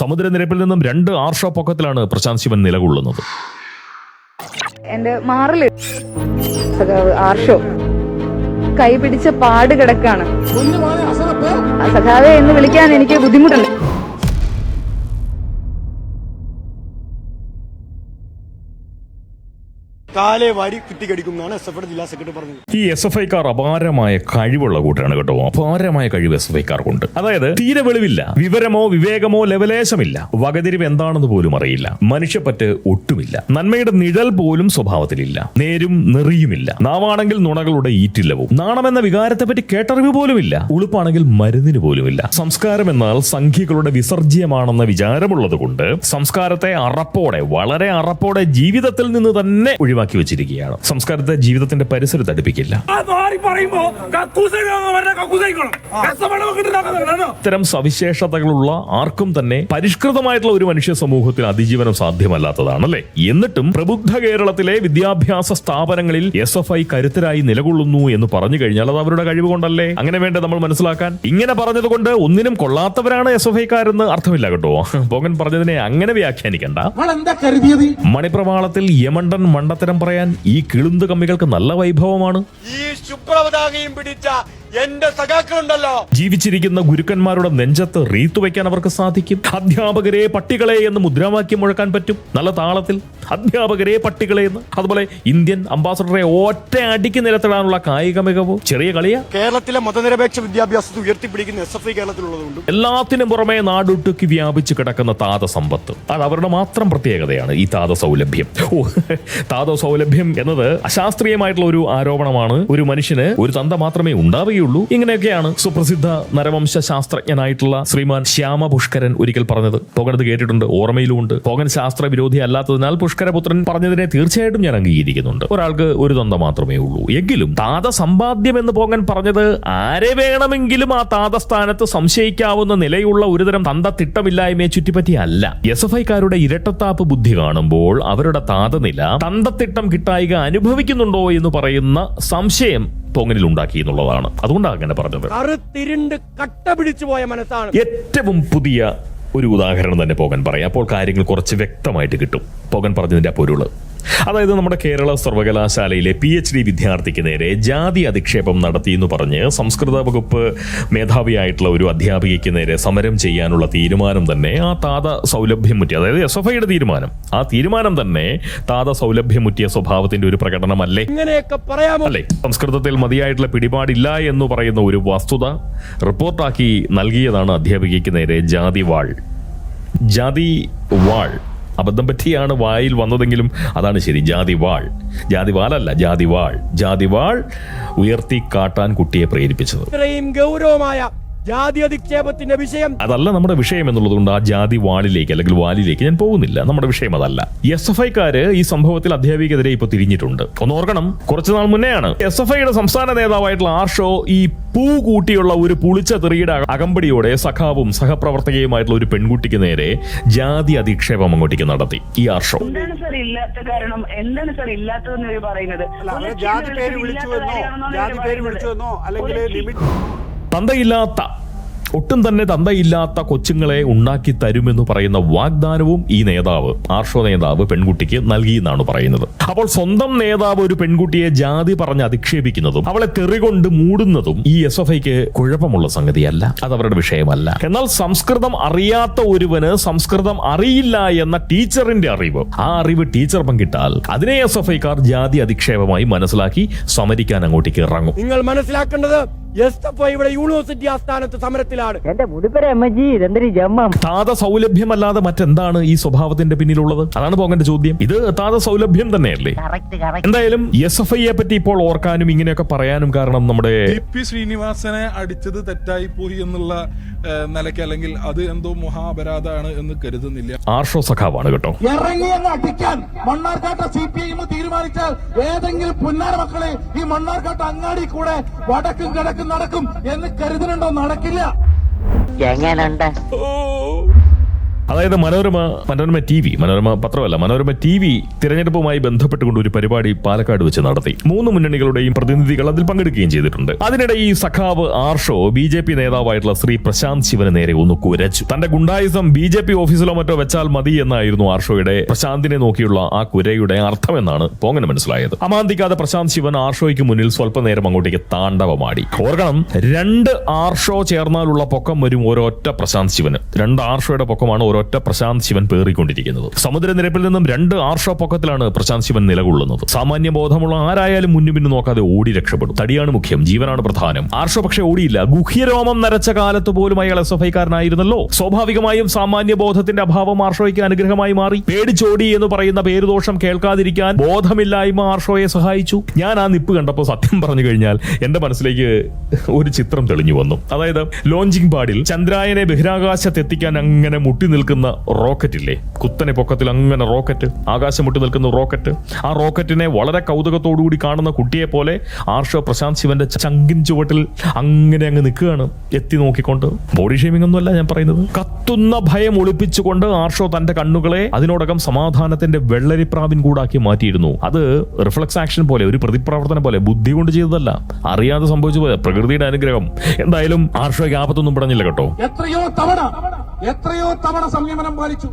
സമുദ്രനിരപ്പിൽ നിന്നും രണ്ട് ആർഷോ പൊക്കത്തിലാണ് പ്രശാന്ത് ശിവൻ നിലകൊള്ളുന്നത്. എന്റെ മാറിൽ. സഖാവ് ആർഷോ. കൈ പിടിച്ച പാട് കിടക്കാണ്. സഖാവെ എന്ന് വിളിക്കാൻ എനിക്ക് ബുദ്ധിമുട്ടുണ്ട്. കാലെ വാരി കുത്തിക്കടിക്കും എന്നാണ് എസ് എഫ് ജില്ലാ സെക്രട്ടറി പറഞ്ഞത്. ഈ എസ് എഫ് ഐക്കാർ അപാരമായ കഴിവുള്ള കൂട്ടാണ് കേട്ടോ. അപാരമായ കഴിവ് എസ് എഫ് ഐക്കാർക്കുണ്ട്. അതായത് തീരെ വെളിവില്ല. വിവരമോ വിവേകമോ ലെവലേശമില്ല. വകതിരിവ് എന്താണെന്ന് പോലും അറിയില്ല. മനുഷ്യപ്പറ്റ് ഒട്ടുമില്ല. നന്മയുടെ നിഴൽ പോലും സ്വഭാവത്തിലില്ല. നേരും നെറിയുമില്ല. നാവാണെങ്കിൽ നുണകളുടെ ഈറ്റില്ലവും. നാണമെന്ന വികാരത്തെപ്പറ്റി കേട്ടറിവ് പോലുമില്ല. ഉളുപ്പാണെങ്കിൽ മരുന്നിന് പോലുമില്ല. സംസ്കാരം എന്നാൽ സംഖ്യകളുടെ വിസർജ്യമാണെന്ന വിചാരമുള്ളത് കൊണ്ട് സംസ്കാരത്തെ അറപ്പോടെ വളരെ അറപ്പോടെ ജീവിതത്തിൽ നിന്ന് തന്നെ ഒഴിവാക്കി വെച്ചിരിക്കുകയാണ്. സംസ്കാരത്തെ ജീവിതത്തിന്റെ പരിസരത്ത് അടുപ്പിക്കില്ല ഇത്തരം സവിശേഷതകളുള്ള ആർക്കും തന്നെ പരിഷ്കൃതമായിട്ടുള്ള ഒരു മനുഷ്യ സമൂഹത്തിൽ അതിജീവനം സാധ്യമല്ലാത്തതാണ് അല്ലെ എന്നിട്ടും പ്രബുദ്ധ കേരളത്തിലെ വിദ്യാഭ്യാസ സ്ഥാപനങ്ങളിൽ എസ് എഫ് ഐ കരുത്തരായി നിലകൊള്ളുന്നു എന്ന് പറഞ്ഞു കഴിഞ്ഞാൽ അത് അവരുടെ കഴിവ് കൊണ്ടല്ലേ? അങ്ങനെ വേണ്ട നമ്മൾ മനസ്സിലാക്കാൻ? ഇങ്ങനെ പറഞ്ഞതുകൊണ്ട് ഒന്നിനും കൊള്ളാത്തവരാണ് എസ് എഫ് ഐക്കാരെന്ന് അർത്ഥമില്ല കേട്ടോ. പോകൻ പറഞ്ഞതിനെ അങ്ങനെ വ്യാഖ്യാനിക്കണ്ട. മണിപ്രവാളത്തിൽ യമണ്ടൻ മണ്ടത്തരം പറയാൻ ഈ കിളുന്ത് കമ്മികൾക്ക് നല്ല വൈഭവമാണ്. ഈ ശുഭ്രപതാകയും പിടിച്ച എന്റെ സഖാക്കളുണ്ടല്ലോ. ജീവിച്ചിരിക്കുന്ന ഗുരുക്കന്മാരുടെ നെഞ്ചത്ത് റീത്തു വയ്ക്കാൻ അവർക്ക് സാധിക്കും. അധ്യാപകരെ പട്ടികളെ എന്ന് മുദ്രാവാക്യം മുഴക്കാൻ പറ്റും. നല്ല താളത്തിൽ അധ്യാപകരെ പട്ടികളെ എന്ന്. അതുപോലെ ഇന്ത്യൻ അംബാസഡറെ ഒറ്റ അടിക്ക് നിരത്തിടാനുള്ള കായിക മികവ്. ചെറിയ കളിയാ. കേരളത്തിലെ മതനിരപേക്ഷ വിദ്യാഭ്യാസത്തെ ഉയർത്തിപ്പിടിക്കുന്ന എസ് എഫ് ഐ കേരളത്തിലുള്ളതുകൊണ്ട്. എല്ലാത്തിനും പുറമെ നാടൊട്ടുക്ക് വ്യാപിച്ചു കിടക്കുന്ന താത സമ്പത്ത് അത് അവരുടെ മാത്രം പ്രത്യേകതയാണ് ഈ താത സൗലഭ്യം ഓ താത സൗലഭ്യം എന്നത് അശാസ്ത്രീയമായിട്ടുള്ള ഒരു ആരോപണമാണ്. ഒരു മനുഷ്യന് ഒരു തന്ത മാത്രമേ ഉണ്ടാവുകയുള്ളൂ. ഇങ്ങനെയൊക്കെയാണ് സുപ്രസിദ്ധ നരവംശ ശാസ്ത്രജ്ഞനായിട്ടുള്ള ശ്രീമാൻ ശ്യാമ പുഷ്കരൻ ഒരിക്കൽ പറഞ്ഞത്. പോകനത് കേട്ടിട്ടുണ്ട് ഓർമ്മയിലുമുണ്ട്. പോകൻ ശാസ്ത്ര വിരോധി അല്ലാത്തതിനാൽ പുഷ്കരപുത്രൻ പറഞ്ഞതിനെ തീർച്ചയായിട്ടും ഞാൻ അംഗീകരിക്കുന്നുണ്ട്. ഒരാൾക്ക് ഒരു തന്ത മാത്രമേ ഉള്ളൂ. എങ്കിലും താത സമ്പാദ്യം എന്ന് പോകൻ പറഞ്ഞത് ആരെ വേണമെങ്കിലും ആ താതസ്ഥാനത്ത് സംശയിക്കാവുന്ന നിലയുള്ള ഒരുതരം തന്ത തിട്ടമില്ലായ്മയെ ചുറ്റിപ്പറ്റിയല്ല എസ് എഫ് ഐക്കാരുടെ ഇരട്ടത്താപ്പ് ബുദ്ധി കാണുമ്പോൾ അവരുടെ താതനില തന്തത്തിട്ടം കിട്ടായിക അനുഭവിക്കുന്നുണ്ടോ എന്ന് പറയുന്ന സംശയം പൊങ്ങനിൽ ഉണ്ടാക്കി എന്നുള്ളതാണ് അതുകൊണ്ടാണ് അങ്ങനെ പറഞ്ഞത്. കറുത്തിരുണ്ട് കട്ട പിടിച്ചു പോയ മനസ്സാണ്. ഏറ്റവും പുതിയ ഒരു ഉദാഹരണം തന്നെ പോകാൻ പറയാം. അപ്പോൾ കാര്യങ്ങൾ കുറച്ച് വ്യക്തമായിട്ട് കിട്ടും. പോകാൻ പറഞ്ഞതിന്റെ ആ പൊരുൾ അതായത് നമ്മുടെ കേരള സർവകലാശാലയിലെ പി എച്ച് ഡി വിദ്യാർത്ഥിക്ക് നേരെ ജാതി അധിക്ഷേപം നടത്തി എന്ന് പറഞ്ഞ് സംസ്കൃത വകുപ്പ് മേധാവിയായിട്ടുള്ള ഒരു അധ്യാപികയ്ക്ക് നേരെ സമരം ചെയ്യാനുള്ള തീരുമാനം തന്നെ ആ താത സൗലഭ്യം മുറ്റി അതായത് എസ് എഫ് ഐയുടെ തീരുമാനം. ആ തീരുമാനം തന്നെ താത സൗലഭ്യം മുറ്റിയ സ്വഭാവത്തിന്റെ ഒരു പ്രകടനമല്ലേ? അല്ലേ? സംസ്കൃതത്തിൽ മതിയായിട്ടുള്ള പിടിപാടില്ല എന്ന് പറയുന്ന ഒരു വസ്തുത റിപ്പോർട്ടാക്കി നൽകിയതാണ് അധ്യാപികയ്ക്ക് നേരെ ജാതി വാൾ. ജാതി വാൾ. അബദ്ധം പറ്റിയാണ് വായിൽ വന്നതെങ്കിലും അതാണ് ശരി. ജാതി വാൾ. ജാതി വാളല്ല ജാതി വാൾ. ജാതി വാൾ ഉയർത്തി കാട്ടാൻ കുട്ടിയെ പ്രേരിപ്പിച്ചത്. ഇത്രയും ഗൗരവമായ ജാതി അധിക്ഷേപത്തിന്റെ വിഷയം. അതല്ല നമ്മുടെ വിഷയം എന്നുള്ളതുകൊണ്ട് ആ ജാതി വാളിലേക്ക് അല്ലെങ്കിൽ വാലിലേക്ക് ഞാൻ പോകുന്നില്ല. നമ്മുടെ വിഷയം അതല്ല. എസ് എഫ് ഐക്കാര് ഈ സംഭവത്തിൽ അധ്യാപികക്കെതിരെ ഇപ്പൊ തിരിഞ്ഞിട്ടുണ്ട്. ഒന്ന് ഓർക്കണം കുറച്ചു നാൾ മുന്നെയാണ് എസ് എഫ് ഐയുടെ സംസ്ഥാന നേതാവായിട്ടുള്ള ആർഷോ ഈ പൂ കൂട്ടിയുള്ള ഒരു പുളിച്ച തെറിയുടെ അകമ്പടിയോടെ സഖാവും സഹപ്രവർത്തകയുമായിട്ടുള്ള ഒരു പെൺകുട്ടിക്ക് നേരെ ജാതി അധിക്ഷേപം അങ്ങോട്ടേക്ക് നടത്തി. ഈ ആർഷോ. എന്താണ് സാർ ഇല്ലാത്ത കാരണം? എന്താണ് സാർ ഇല്ലാത്തതെന്ന് പറയുന്നത്? ജാതി പേര് വിളിച്ചു എന്നോ ജാതി പേര് വിളിച്ചു എന്നോ അല്ലെങ്കിൽ ലിമിറ്റ് തന്തയില്ലാത്ത ഒട്ടും തന്നെ തന്തയില്ലാത്ത കൊച്ചുങ്ങളെ ഉണ്ടാക്കി തരുമെന്ന് പറയുന്ന വാഗ്ദാനവും ഈ നേതാവ് ആർഷോ നേതാവ് പെൺകുട്ടിക്ക് നൽകിയെന്നാണ് പറയുന്നത്. അപ്പോൾ സ്വന്തം നേതാവ് ഒരു പെൺകുട്ടിയെ ജാതി പറഞ്ഞ് അധിക്ഷേപിക്കുന്നതും അവളെ തെറികൊണ്ട് മൂടുന്നതും ഈ എസ് എഫ് ഐക്ക് കുഴപ്പമുള്ള സംഗതിയല്ല. അത് അവരുടെ വിഷയമല്ല. എന്നാൽ സംസ്കൃതം അറിയാത്ത ഒരുവന് സംസ്കൃതം അറിയില്ല എന്ന ടീച്ചറിന്റെ അറിവ് ആ അറിവ് ടീച്ചർ പങ്കിട്ടാൽ അതിനെ എസ് എഫ് ഐക്കാർ ജാതി അധിക്ഷേപമായി മനസ്സിലാക്കി സമരിക്കാൻ അങ്ങോട്ടേക്ക് ഇറങ്ങും. നിങ്ങൾ മനസ്സിലാക്കേണ്ടത് എസ് എഫ് ഐ ഇവിടെ യൂണിവേഴ്സിറ്റി ആസ്ഥാനത്ത് സമരത്തിലാണ്. എന്റെ മുടിപ്പര അമ്മജി ഇതെന്തൊരു ജമ്മം. താത സൗലഭ്യമല്ലാതെ മറ്റെന്താണ് ഈ സ്വഭാവത്തിന്റെ പിന്നിലുള്ളത്? അതാണ് പോകേണ്ട ചോദ്യം. ഇത് താത സൗലഭ്യം തന്നെയല്ലേ എന്തായാലും എസ് എഫ് ഐയെ പറ്റി ഇപ്പോൾ ഓർക്കാനും ഇങ്ങനെയൊക്കെ പറയാനും കാരണം നമ്മുടെ പി ശ്രീനിവാസനെ അടിച്ചത് തെറ്റായി പോയി എന്നുള്ള നിലയ്ക്ക് അല്ലെങ്കിൽ അത് എന്തോ മഹാപരാധാണ് എന്ന് കരുതുന്നില്ല. ആർഷോ സഖാവാണ് കേട്ടോ. ഇറങ്ങി എന്ന് അടിക്കാൻ മണ്ണാർക്കാട്ട സി പി ഐ തീരുമാനിച്ചാൽ ഏതെങ്കിലും പുന്നാര മക്കളെ ഈ മണ്ണാർക്കാട്ട് അങ്ങാടി കൂടെ വടക്കും കിടക്കും നടക്കും എന്ന് കരുതുന്നുണ്ടോ? നടക്കില്ല. എങ്ങനുണ്ട്? അതായത് മനോരമ മനോരമ ടി വി മനോരമ പത്രമല്ല മനോരമ ടി വി തിരഞ്ഞെടുപ്പുമായി ബന്ധപ്പെട്ടുകൊണ്ട് ഒരു പരിപാടി പാലക്കാട് വെച്ച് നടത്തി. മൂന്ന് മുന്നണികളുടെയും പ്രതിനിധികൾ അതിൽ പങ്കെടുക്കുകയും ചെയ്തിട്ടുണ്ട്. അതിനിടെ ഈ സഖാവ് ആർഷോ ബി ജെ പി നേതാവായിട്ടുള്ള ശ്രീ പ്രശാന്ത് ശിവന് നേരെ ഒന്ന് കുരച്ചു. തന്റെ ഗുണ്ടായുസം ബി ജെ പി ഓഫീസിലോ മറ്റോ വെച്ചാൽ മതി എന്നായിരുന്നു ആർഷോയുടെ പ്രശാന്തിനെ നോക്കിയുള്ള ആ കുരയുടെ അർത്ഥം എന്നാണ് പോങ്ങനെ മനസ്സിലായത്. അമാന്തിക്കാതെ പ്രശാന്ത് ശിവൻ ആർഷോയ്ക്ക് മുന്നിൽ സ്വല്പ നേരം അങ്ങോട്ടേക്ക് താണ്ഡവമാടി. ഓർക്കണം രണ്ട് ആർഷോ ചേർന്നാലുള്ള പൊക്കം വരും ഒരൊറ്റ പ്രശാന്ത് ശിവന്. രണ്ട് ആർഷോയുടെ പൊക്കമാണ് ഒരൊറ്റ പ്രശാന്ത് ശിവൻ പേറിക്കൊണ്ടിരിക്കുന്നത്. സമുദ്രനിരപ്പിൽ നിന്നും രണ്ട് ആർഷോ പൊക്കത്തിലാണ് പ്രശാന്ത് ശിവൻ നിലകൊള്ളുന്നത്. സാമാന്യ ബോധമുള്ള ആരായാലും മുന്നു പിന്നു നോക്കാതെ ഓടി രക്ഷപ്പെടും. തടിയാണ് മുഖ്യം ജീവനാണ് പ്രധാനം. ആർഷോ പക്ഷേ ഓടിയില്ല. ഗുഹ്യരോമം നരച്ച കാലത്ത് പോലും അയാൾ എസ് എഫ് ഐക്കാരനായിരുന്നല്ലോ. സ്വാഭാവികമായും സാമാന്യ ബോധത്തിന്റെ അഭാവം ആർഷോയ്ക്ക് അനുഗ്രഹമായി മാറി. പേടിച്ചോടി എന്ന് പറയുന്ന പേരുദോഷം കേൾക്കാതിരിക്കാൻ ബോധമില്ലായ്മ ആർഷോയെ സഹായിച്ചു. ഞാൻ ആ നിപ്പ് കണ്ടപ്പോൾ സത്യം പറഞ്ഞു കഴിഞ്ഞാൽ എന്റെ മനസ്സിലേക്ക് ഒരു ചിത്രം തെളിഞ്ഞു വന്നു. അതായത് ലോഞ്ചിങ് പാഡിൽ ചന്ദ്രായനെ ബഹിരാകാശത്തെത്തിക്കാൻ അങ്ങനെ മുട്ടി റോക്കറ്റ് ഇല്ലേ കുത്തനെ പൊക്കത്തിൽ അങ്ങനെ റോക്കറ്റ് ആകാശം മുട്ടി നിൽക്കുന്ന റോക്കറ്റ്. ആ റോക്കറ്റിനെ വളരെ കൗതുകത്തോടുകൂടി കാണുന്ന കുട്ടിയെ പോലെ ആർഷോ പ്രശാന്ത് ശിവന്റെ ചങ്കിൻ ചുവട്ടിൽ അങ്ങനെ അങ്ങ് നിൽക്കുകയാണ് എത്തി നോക്കിക്കൊണ്ട്. ബോഡി ഷേമിംഗ് ഒന്നുമല്ല ഞാൻ പറയുന്നത്. കത്തുന്ന ഭയം ഒളിപ്പിച്ചുകൊണ്ട് ആർഷോ തന്റെ കണ്ണുകളെ അതിനോടകം സമാധാനത്തിന്റെ വെള്ളരിപ്രാവിൻ കൂടാക്കി മാറ്റിയിരുന്നു. അത് റിഫ്ലക്സ് ആക്ഷൻ പോലെ ഒരു പ്രതിപ്രവർത്തനം പോലെ ബുദ്ധി കൊണ്ട് ചെയ്തതല്ല. അറിയാതെ സംഭവിച്ചു പോയ പ്രകൃതിയുടെ അനുഗ്രഹം. എന്തായാലും ആർഷോയ്ക്ക് ആപത്തൊന്നും പറഞ്ഞില്ല കേട്ടോ. എത്രയോ തവണ എത്രയോ തവണ സംയമനം പാലിച്ചു.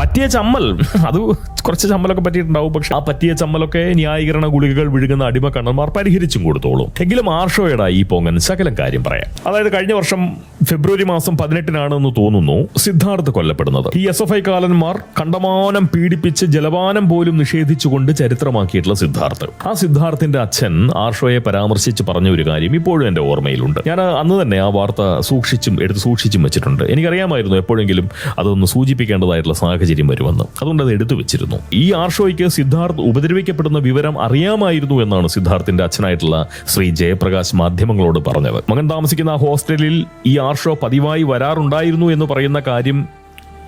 പറ്റിയ ചമ്മൽ. അത് കുറച്ച് ചമ്മലൊക്കെ പറ്റിയിട്ടുണ്ടാവും. പക്ഷെ ആ പറ്റിയ ചമ്മലൊക്കെ ന്യായീകരണ ഗുളികകൾ വിഴുകുന്ന അടിമ കണ്ണന്മാർ പരിഹരിച്ചും കൊടുത്തോളും. എങ്കിലും ആർഷോയുടെ ഈ പൊങ്ങൻ സകലം കാര്യം പറയാം. അതായത് കഴിഞ്ഞ വർഷം ഫെബ്രുവരി മാസം പതിനെട്ടിനാണെന്ന് തോന്നുന്നു സിദ്ധാർത്ഥ് കൊല്ലപ്പെടുന്നത്. ഈ എസ് എഫ് ഐ കാലന്മാർ കണ്ടമാനം പീഡിപ്പിച്ച് ജലപാനം പോലും നിഷേധിച്ചുകൊണ്ട് ചരിത്രമാക്കിയിട്ടുള്ള സിദ്ധാർത്ഥ്. ആ സിദ്ധാർത്ഥിന്റെ അച്ഛൻ ആർഷോയെ പരാമർശിച്ച് പറഞ്ഞ ഒരു കാര്യം ഇപ്പോഴും എന്റെ ഓർമ്മയിലുണ്ട്. ഞാൻ അന്ന് തന്നെ ആ വാർത്ത സൂക്ഷിച്ചും എടുത്ത് സൂക്ഷിച്ചും വെച്ചിട്ടുണ്ട്. എനിക്കറിയാമായിരുന്നു എപ്പോഴെങ്കിലും അതൊന്ന് സൂചിപ്പിക്കേണ്ടതായിട്ടുള്ള സാഹചര്യം വരുമെന്ന്. അതുകൊണ്ട് അത് എടുത്തു വെച്ചിരുന്നു. ഈ ആർഷോയ്ക്ക് സിദ്ധാർത്ഥ് ഉപദ്രവിക്കപ്പെടുന്ന വിവരം അറിയാമായിരുന്നു എന്നാണ് സിദ്ധാർത്ഥിന്റെ അച്ഛനായിട്ടുള്ള ശ്രീ ജയപ്രകാശ് മാധ്യമങ്ങളോട് പറഞ്ഞത്. മകൻ താമസിക്കുന്ന ആ ഹോസ്റ്റലിൽ ഈ ആർഷോ പതിവായി വരാറുണ്ടായിരുന്നു എന്ന് പറയുന്ന കാര്യം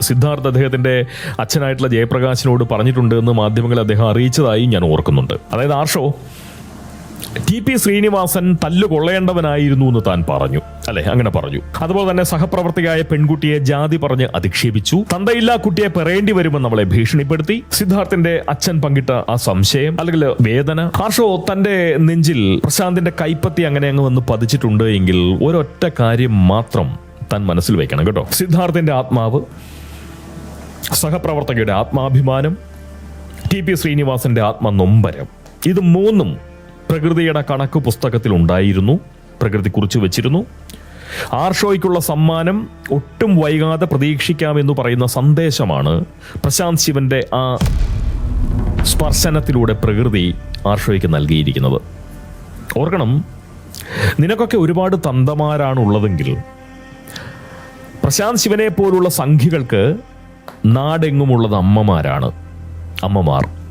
സിദ്ധാർത്ഥ് അദ്ദേഹത്തിന്റെ അച്ഛനായിട്ടുള്ള ജയപ്രകാശിനോട് പറഞ്ഞിട്ടുണ്ട് എന്ന് മാധ്യമങ്ങളെ അദ്ദേഹം അറിയിച്ചതായി ഞാൻ ഓർക്കുന്നുണ്ട്. അതായത് ആർഷോ ടി പി ശ്രീനിവാസൻ തല്ലു കൊള്ളേണ്ടവനായിരുന്നു എന്ന് താൻ പറഞ്ഞു. അല്ലെ? അങ്ങനെ പറഞ്ഞു. അതുപോലെ തന്നെ സഹപ്രവർത്തകയായ പെൺകുട്ടിയെ ജാതി പറഞ്ഞ് അധിക്ഷേപിച്ചു. തന്തയില്ലാ കുട്ടിയെ പെറേണ്ടി വരുമെന്ന് അവളെ ഭീഷണിപ്പെടുത്തി. സിദ്ധാർത്ഥിന്റെ അച്ഛൻ പങ്കിട്ട ആ സംശയം അല്ലെങ്കിൽ വേദന ഹർഷോ തന്റെ നെഞ്ചിൽ പ്രശാന്തിന്റെ കൈപ്പത്തി അങ്ങനെ അങ്ങ് വന്ന് പതിച്ചിട്ടുണ്ട് എങ്കിൽ ഒരൊറ്റ കാര്യം മാത്രം താൻ മനസ്സിൽ വെക്കണം കേട്ടോ. സിദ്ധാർത്ഥിന്റെ ആത്മാവ് സഹപ്രവർത്തകയുടെ ആത്മാഭിമാനം ടി പി ശ്രീനിവാസന്റെ ആത്മനൊമ്പരം. ഇത് മൂന്നും പ്രകൃതിയുടെ കണക്ക് പുസ്തകത്തിൽ ഉണ്ടായിരുന്നു. പ്രകൃതി കുറിച്ച് വെച്ചിരുന്നു. ആർഷോയ്ക്കുള്ള സമ്മാനം ഒട്ടും വൈകാതെ പ്രതീക്ഷിക്കാമെന്ന് പറയുന്ന സന്ദേശമാണ് പ്രശാന്ത് ശിവന്റെ ആ സ്പർശനത്തിലൂടെ പ്രകൃതി ആർഷോയ്ക്ക് നൽകിയിരിക്കുന്നത്. ഓർക്കണം നിനക്കൊക്കെ ഒരുപാട് തന്തമാരാണുള്ളതെങ്കിൽ പ്രശാന്ത് ശിവനെ പോലുള്ള സംഘികൾക്ക് നാടെങ്ങുമുള്ളത് അമ്മമാരാണ്. അമ്മമാർ.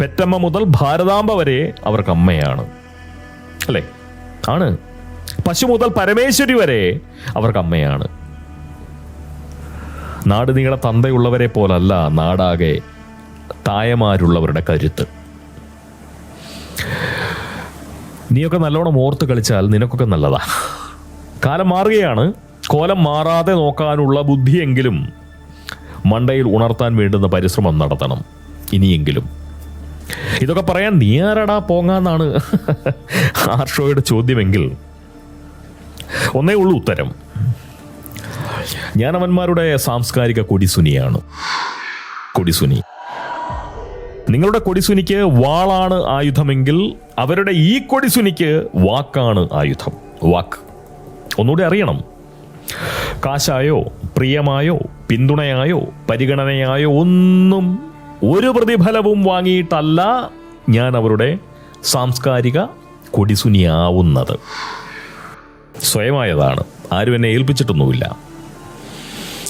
പെറ്റമ്മ മുതൽ ഭാരതാംബ വരെ അവർക്ക് അമ്മയാണ്. അല്ലേ? ആണ്. പശു മുതൽ പരമേശ്വരി വരെ അവർക്ക് അമ്മയാണ്. നാട് നീളെ തന്തയുള്ളവരെ പോലല്ല നാടാകെ തായമാരുള്ളവരുടെ കരുത്ത്. നീയൊക്കെ നല്ലോണം ഓർത്ത് കളിച്ചാൽ നിനക്കൊക്കെ നല്ലതാ. കാലം മാറുകയാണ്. കോലം മാറാതെ നോക്കാനുള്ള ബുദ്ധിയെങ്കിലും മണ്ടയിൽ ഉണർത്താൻ വേണ്ടുന്ന പരിശ്രമം നടത്തണം. ഇനിയെങ്കിലും. ഇതൊക്കെ പറയാൻ നീ ആരാടാ പോങ്ങാന്നാണ് ആർഷോയുടെ ചോദ്യമെങ്കിൽ. ഒന്നേ ഉള്ളൂ ഉത്തരം. ഞാൻ അവന്മാരുടെ സാംസ്കാരിക കൊടിസുനിയാണ്. കൊടിസുനി. നിങ്ങളുടെ കൊടിസുനിക്ക് വാളാണ് ആയുധമെങ്കിൽ അവരുടെ ഈ കൊടിസുനിക്ക് വാക്കാണ് ആയുധം. വാക്ക്. ഒന്നുകൂടി അറിയണം. കാശായോ പ്രിയമായോ പിന്തുണയായോ പരിഗണനയായോ ഒന്നും ഒരു പ്രതിഫലവും വാങ്ങിയിട്ടല്ല ഞാൻ അവരുടെ സാംസ്കാരിക കൊടിസുനിയാവുന്നത്. സ്വയമായതാണ്. ആരും എന്നെ ഏൽപ്പിച്ചിട്ടൊന്നുമില്ല.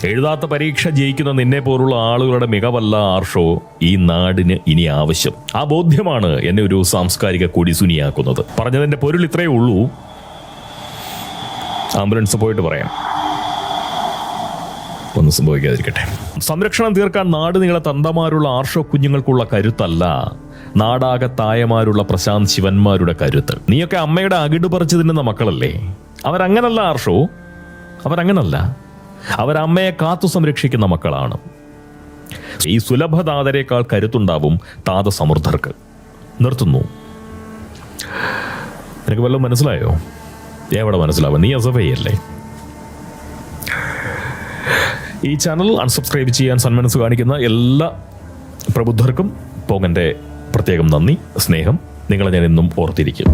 എഴുതാത്ത പരീക്ഷ ജയിക്കുന്ന നിന്നെ പോലുള്ള ആളുകളുടെ മികവല്ല ആർഷോ ഈ നാടിന് ഇനി ആവശ്യം. ആ ബോധ്യമാണ് എന്നെ ഒരു സാംസ്കാരിക കൊടിസുനിയാക്കുന്നത്. പറഞ്ഞതിന്റെ പൊരുൾ ഇത്രയേ ഉള്ളൂ. ആംബുലൻസ് പോയിട്ട് പറയാം. ഒന്നും സംഭവിക്കാതിരിക്കട്ടെ. സംരക്ഷണം തീർക്കാൻ നാട് നീളെ തന്തമാരുള്ള ആർഷോ കുഞ്ഞുങ്ങൾക്കുള്ള കരുത്തല്ല നാടാകെ തായമാരുള്ള പ്രശാന്ത് ശിവന്മാരുടെ കരുത്ത്. നീയൊക്കെ അമ്മയുടെ അകിട് പറിച്ചു തിന്നുന്ന മക്കളല്ലേ? അവരങ്ങനല്ല ആർഷോ? അവരങ്ങനല്ല. അവരമ്മയെ കാത്തു സംരക്ഷിക്കുന്ന മക്കളാണ്. ഈ സുലഭതാതരേക്കാൾ കരുത്തുണ്ടാവും താതസമൃദ്ധർക്ക്. നിർത്തുന്നു. നിനക്ക് വല്ലതും മനസ്സിലായോ? എവിടെ മനസ്സിലാവും. നീ അല്ലേ ഈ ചാനൽ അൺസബ്സ്ക്രൈബ് ചെയ്യാൻ സന്മനസ് കാണിക്കുന്ന എല്ലാ പ്രബുദ്ധർക്കും പോങ്ങന്റെ പ്രത്യേകം നന്ദി സ്നേഹം. നിങ്ങളെ ഞാൻ എന്നും ഓർത്തിരിക്കും.